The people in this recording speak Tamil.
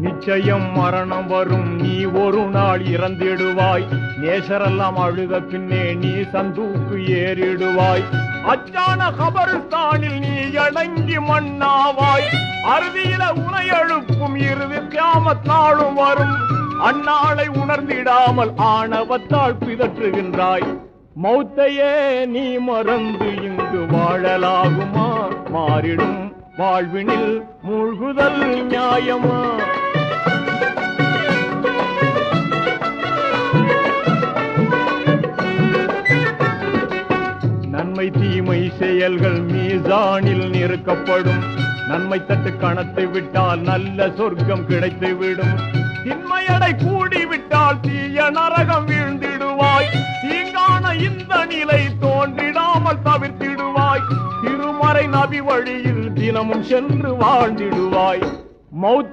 நிச்சயம் மரணம் வரும். நீ ஒரு நாள் இறந்திடுவாய். நேசரெல்லாம் அழுத பின்னே நீ சந்தூக்கு ஏறிடுவாய். அச்சான கபருஸ்தானில் நீ அடங்கி மண்ணாவாய் அறுதியில உனை எழுப்பும் இறுதி கியாமத் நாளும் வரும். அந்நாளை உணர்ந்திடாமல் ஆணவத்தால் பிதற்றுகின்றாய். மௌத்தையே நீ மறந்து இங்கு வாழலாகுமா? மாறிடும் வாழ்வினில் மூழ்குதல் நியாயமா? நன்மை தீமை செயல்கள் மீசானில் நிறுக்கப்படும் நன்மை தட்டு கணத்தை விட்டால் நல்ல சொர்க்கம் கிடைத்துவிடும். திண்மையடை கூடிவிட்டால் தீய நரகம் வீழ்ந்திடுவாய். தீங்கான இந்த நிலை தோன்றிடாமல் தவிர்த்திடுவாய். திருமறை நபி வழியில் தினமும் சென்று வாழ்ந்திடுவாய். மௌத்த